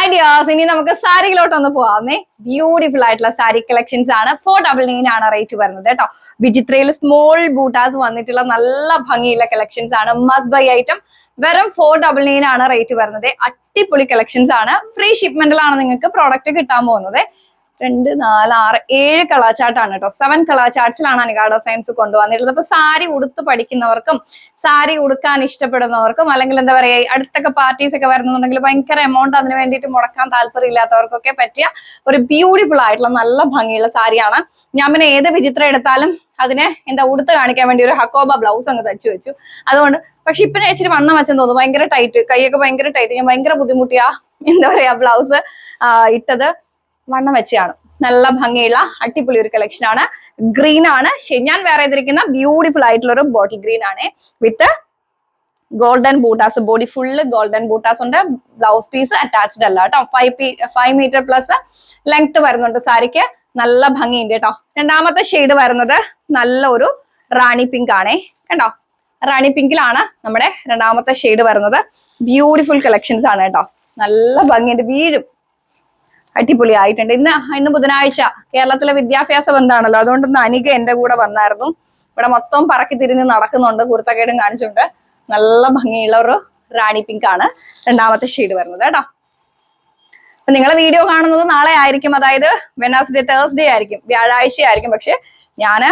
Hi dears ഇനി നമുക്ക് സാരിയിലോട്ട് ഒന്ന് പോവാമേ. ബ്യൂട്ടിഫുൾ ആയിട്ടുള്ള സാരി കളക്ഷൻസ് ആണ്. ഫോർ ഡബിൾ നയൻ ആണ് റേറ്റ് വരുന്നത് കേട്ടോ. വിചിത്രയിൽ സ്മോൾ ബൂട്ടാസ് വന്നിട്ടുള്ള നല്ല ഭംഗിയുള്ള കളക്ഷൻസ് ആണ്. മസ്റ്റ് ബൈ ഐറ്റം വെറും ഫോർ ഡബിൾ നയൻ ആണ് റേറ്റ് വരുന്നത്. അടിപൊളി കളക്ഷൻസ് ആണ്. ഫ്രീ ഷിപ്മെന്റിലാണ് നിങ്ങൾക്ക് പ്രോഡക്റ്റ് കിട്ടാൻ പോകുന്നത്. രണ്ട് നാല് ആറ് ഏഴ് കളാചാട്ടാണ് കേട്ടോ. സെവൻ കളർ അനുഗാഡ സയൻസ് കൊണ്ടുവന്നിട്ടുള്ളത്. അപ്പൊ സാരി ഉടുത്ത് പഠിക്കുന്നവർക്കും സാരി ഉടുക്കാൻ ഇഷ്ടപ്പെടുന്നവർക്കും അല്ലെങ്കിൽ എന്താ പറയാ അടുത്തൊക്കെ പാർട്ടീസ് ഒക്കെ വരുന്നുണ്ടെങ്കിൽ ഭയങ്കര എമൗണ്ട് അതിന് വേണ്ടിയിട്ട് മുടക്കാൻ താല്പര്യമില്ലാത്തവർക്കൊക്കെ പറ്റിയ ഒരു ബ്യൂട്ടിഫുൾ ആയിട്ടുള്ള നല്ല ഭംഗിയുള്ള സാരിയാണ്. ഞാൻ പിന്നെ ഏത് വിചിത്രം എടുത്താലും അതിനെ എന്താ ഉടുത്ത് കാണിക്കാൻ വേണ്ടി ഒരു ഹക്കോബ ബ്ലൗസ് അങ്ങ് തച്ചു വെച്ചു. അതുകൊണ്ട് പക്ഷെ ഇപ്പൊ ഇച്ചിരി വണ്ണം വെച്ചെന്ന് തോന്നുന്നു. ഭയങ്കര ടൈറ്റ് കൈയൊക്കെ ഭയങ്കര ടൈറ്റ് ഞാൻ ഭയങ്കര ബുദ്ധിമുട്ടിയാ എന്താ പറയാ ബ്ലൗസ് ഇട്ടത്. വണ്ണം വെച്ചാണ് നല്ല ഭംഗിയുള്ള അടിപൊളി ഒരു കളക്ഷൻ ആണ്. ഗ്രീൻ ആണ്. ഞാൻ വേറെ ചെയ്തിരിക്കുന്ന ബ്യൂട്ടിഫുൾ ആയിട്ടുള്ള ഒരു ബോട്ടിൽ ഗ്രീൻ ആണ്. With golden ബൂട്ടാസ് body full golden ബൂട്ടാസ് ഉണ്ട്. ബ്ലൗസ് പീസ് അറ്റാച്ച്ഡ് അല്ല കേട്ടോ. Five five metre plus length വരുന്നുണ്ട് സാരിക്ക്. നല്ല ഭംഗിയുണ്ട് കേട്ടോ. രണ്ടാമത്തെ ഷെയ്ഡ് വരുന്നത് നല്ല ഒരു റാണി പിങ്ക് ആണേ. കണ്ടോ? റാണി പിങ്കിലാണ് നമ്മുടെ രണ്ടാമത്തെ ഷെയ്ഡ് വരുന്നത്. ബ്യൂട്ടിഫുൾ കളക്ഷൻസ് ആണ് കേട്ടോ. നല്ല ഭംഗിയുണ്ട്. വീഴും. അടിപൊളി ആയിട്ടുണ്ട് ഇന്ന് ഇന്ന് ബുധനാഴ്ച കേരളത്തിലെ വിദ്യാഭ്യാസ ബന്ധാണല്ലോ. അതുകൊണ്ട് ഇന്ന് അനിക എന്റെ കൂടെ വന്നായിരുന്നു. ഇവിടെ മൊത്തം പറക്കി തിരിഞ്ഞ് നടക്കുന്നുണ്ട്. കുർത്തക്കേടും കാണിച്ചുകൊണ്ട് നല്ല ഭംഗിയുള്ള ഒരു റാണി പിങ്ക് ആണ് രണ്ടാമത്തെ ഷെയ്ഡ് വരുന്നത് കേട്ടോ. അപ്പൊ നിങ്ങളെ വീഡിയോ കാണുന്നത് നാളെ ആയിരിക്കും. അതായത് വെനാസ്ഡേ തേഴ്സ്ഡേ ആയിരിക്കും. വ്യാഴാഴ്ച ആയിരിക്കും. പക്ഷെ ഞാൻ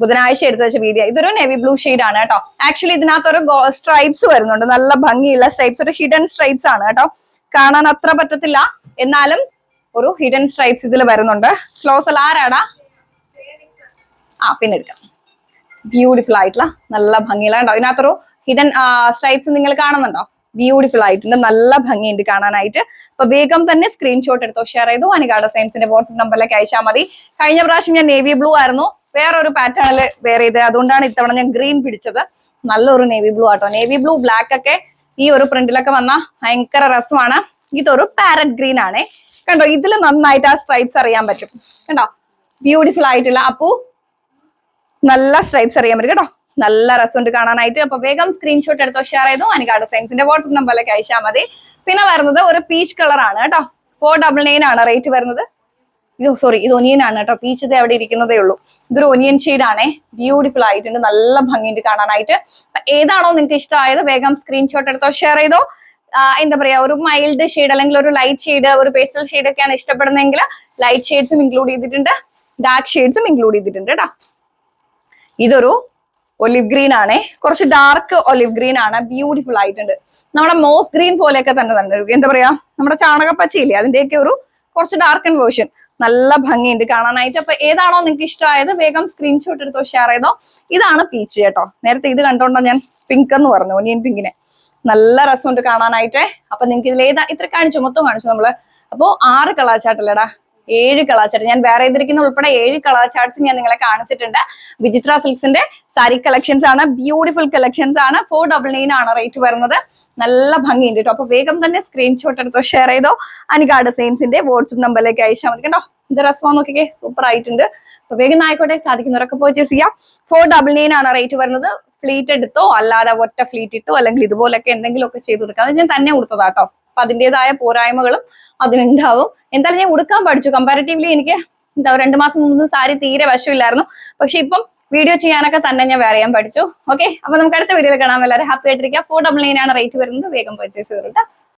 ബുധനാഴ്ച എടുത്തു വെച്ച വീഡിയോ ഇതൊരു നെവി ബ്ലൂ ഷെയ്ഡ് ആണ് കേട്ടോ. ആക്ച്വലി ഇതിനകത്ത് ഒരു സ്ട്രൈപ്സ് വരുന്നുണ്ട്. നല്ല ഭംഗിയുള്ള സ്ട്രൈപ്സ് ഒരു ഹിഡൻ സ്ട്രൈപ്സ് ആണ് കേട്ടോ. കാണാൻ അത്ര പറ്റത്തില്ല. എന്നാലും ഒരു ഹിഡൻ സ്ട്രൈപ്സ് ഇതിൽ വരുന്നുണ്ട്. ക്ലോസൽ ആരാടാ? ആ പിന്നെ എടുക്കാം. ബ്യൂട്ടിഫുൾ ആയിട്ടുള്ള നല്ല ഭംഗിയുള്ള ഉണ്ടോ ഇതിനകത്തൊരു ഹിഡൻ സ്ട്രൈപ്സ് നിങ്ങൾ കാണുന്നുണ്ടോ? ബ്യൂട്ടിഫുൾ ആയിട്ടുണ്ട് നല്ല ഭംഗിയുണ്ട് കാണാനായിട്ട്. അപ്പൊ വേഗം തന്നെ സ്ക്രീൻഷോട്ട് എടുത്തോ ഷെയർ ചെയ്തു. അനുഗാഡ സയൻസിന്റെ വാട്സപ്പ് നമ്പറിലേക്ക് അയച്ചാൽ മതി. കഴിഞ്ഞ പ്രാവശ്യം ഞാൻ നേവി ബ്ലൂ ആയിരുന്നു. വേറൊരു പാറ്റേണിൽ വേറെ ചെയ്തത്. അതുകൊണ്ടാണ് ഇത്തവണ ഞാൻ ഗ്രീൻ പിടിച്ചത്. നല്ലൊരു നേവി ബ്ലൂ ആട്ടോ. നേവി ബ്ലൂ ബ്ലാക്ക് ഒക്കെ ഈ ഒരു പ്രിന്റിലൊക്കെ വന്ന ഭയങ്കര രസമാണ്. ഇതൊരു പാരറ്റ് ഗ്രീൻ ആണേ. കണ്ടോ ഇതിൽ നന്നായിട്ട് ആ സ്ട്രൈപ്സ് അറിയാൻ പറ്റും. കണ്ടോ ബ്യൂട്ടിഫുൾ ആയിട്ടുള്ള അപ്പു നല്ല സ്ട്രൈപ്സ് അറിയാൻ പറ്റും. കേട്ടോ നല്ല രസമുണ്ട് കാണാനായിട്ട്. അപ്പൊ വേഗം സ്ക്രീൻഷോട്ട് എടുത്തോ ഷെയർ ചെയ്തു. അനികാട് സയൻസിന്റെ വാട്സപ്പ് നമ്പറിലേക്ക് അയച്ചാൽ മതി. പിന്നെ വരുന്നത് ഒരു പീച്ച് കളർ ആണ്. കേട്ടോ ഫോർ ഡബിൾ നയൻ ആണ് റേറ്റ് വരുന്നത്. അയ്യോ സോറി ഇത് ഒനിയൻ ആണ് കേട്ടോ. പീച്ച് ഇത് അവിടെ ഇരിക്കുന്നതേ ഉള്ളൂ. ഇതൊരു ഒനിയൻ ആണേ. ബ്യൂട്ടിഫുൾ ആയിട്ടുണ്ട്. നല്ല ഭംഗിയുണ്ട് കാണാനായിട്ട്. ഏതാണോ നിങ്ങൾക്ക് ഇഷ്ടമായത് വേഗം സ്ക്രീൻഷോട്ട് എടുത്തോ ഷെയർ ചെയ്തോ. എന്താ പറയാ ഒരു മൈൽഡ് ഷെയ്ഡ് അല്ലെങ്കിൽ ഒരു ലൈറ്റ് ഷെയ്ഡ് ഒരു പേസ്റ്റൽ ഷെയ്ഡ് ഒക്കെയാണ് ഇഷ്ടപ്പെടുന്നതെങ്കിൽ ലൈറ്റ് ഷെയ്ഡ്സും ഇൻക്ലൂഡ് ചെയ്തിട്ടുണ്ട്. ഡാർക്ക് ഷെയ്ഡ്സും ഇൻക്ലൂഡ് ചെയ്തിട്ടുണ്ട് കേട്ടോ. ഇതൊരു ഒലിവ് ഗ്രീൻ ആണേ. കുറച്ച് ഡാർക്ക് ഒലിവ് ഗ്രീൻ ആണ്. ബ്യൂട്ടിഫുൾ ആയിട്ടുണ്ട്. നമ്മുടെ മോസ് ഗ്രീൻ പോലെയൊക്കെ തന്നെ തന്നെ. എന്താ പറയാ നമ്മുടെ ചാണകപ്പച്ചയില്ലേ അതിന്റെയൊക്കെ ഒരു കുറച്ച് ഡാർക്ക് ആൻഡ് വേർഷൻ നല്ല ഭംഗിയുണ്ട് കാണാനായിട്ട്. അപ്പൊ ഏതാണോ നിങ്ങൾക്ക് ഇഷ്ടമായത് വേഗം സ്ക്രീൻഷോട്ട് എടുത്തോ ഷെയർ ചെയ്തോ. ഇതാണ് പീച്ച് കേട്ടോ. നേരത്തെ ഇത് കണ്ടോണ്ടോ ഞാൻ പിങ്ക് എന്ന് പറഞ്ഞു ഒനിയൻ പിങ്കിനെ നല്ല രസമുണ്ട് കാണാനായിട്ട്. അപ്പൊ നിങ്ങൾക്ക് ഇതിൽ ഏതാ ഇത്ര കാണിച്ചു മൊത്തം കാണിച്ചു നമ്മൾ. അപ്പോ ആറ് കളാച്ചാട്ടല്ലേടാ ഏഴ് കളർ ചാർട്ട് ഞാൻ വേറെ ചെയ്തിരിക്കുന്ന ഉൾപ്പെടെ ഏഴ് കളർ ചാർട്ട്സ് ഞാൻ നിങ്ങളെ കാണിച്ചിട്ടുണ്ട്. വിചിത്ര സിൽക്സിന്റെ സാരി കളക്ഷൻസ് ആണ് ബ്യൂട്ടിഫുൾ കളക്ഷൻസ് ആണ്. ഫോർ ഡബിൾ നയൻ ആണ് റേറ്റ് വരുന്നത്. നല്ല ഭംഗിയുണ്ട് കേട്ടോ അപ്പൊ വേഗം തന്നെ സ്ക്രീൻഷോട്ട് എടുത്തോ ഷെയർ ചെയ്തോ. അനികാ ഡിസൈൻസിന്റെ വാട്സ്ആപ്പ് നമ്പറിലേക്ക് അയച്ചാൽ മതി കേട്ടോ. ഇത് രസം നോക്കിക്കേ സൂപ്പർ ആയിട്ടുണ്ട്. അപ്പൊ വേഗം ആയിക്കോട്ടെ സാധിക്കുന്നവരൊക്കെ പർച്ചേസ് ചെയ്യാം. ഫോർ ഡബിൾ നൈൻ ആണ് റേറ്റ് വരുന്നത്. ഫ്ലീറ്റ് എടുത്തോ അല്ലാതെ ഒറ്റ ഫ്ലീറ്റ് ഇട്ടോ അല്ലെങ്കിൽ ഇതുപോലൊക്കെ എന്തെങ്കിലുമൊക്കെ ചെയ്ത് കൊടുക്കാം. അത് ഞാൻ തന്നെ കൊടുത്തതാട്ടോ അപ്പൊ അതിന്റെതായ പോരായ്മകളും അതിനുണ്ടാവും എന്തായാലും ഞാൻ ഉടുക്കാൻ പഠിച്ചു. കമ്പാരിറ്റീവ്ലി എനിക്ക് എന്താ രണ്ട് മാസം മുമ്പ് സാരി തീരെ വശമില്ലായിരുന്നു. പക്ഷെ ഇപ്പം വീഡിയോ ചെയ്യാനൊക്കെ തന്നെ ഞാൻ വേറെ ചെയ്യാൻ പഠിച്ചു. ഓക്കെ അപ്പൊ നമുക്ക് അടുത്ത വീഡിയോയിൽ കാണാൻ എല്ലാവരും ഹാപ്പി ആയിട്ടിരിക്കുക. ഫോർ ഡബിൾ നയൻ ആണ് റേറ്റ് വരുന്നത്. വേഗം പർച്ചേസ് ചെയ്തിട്ട്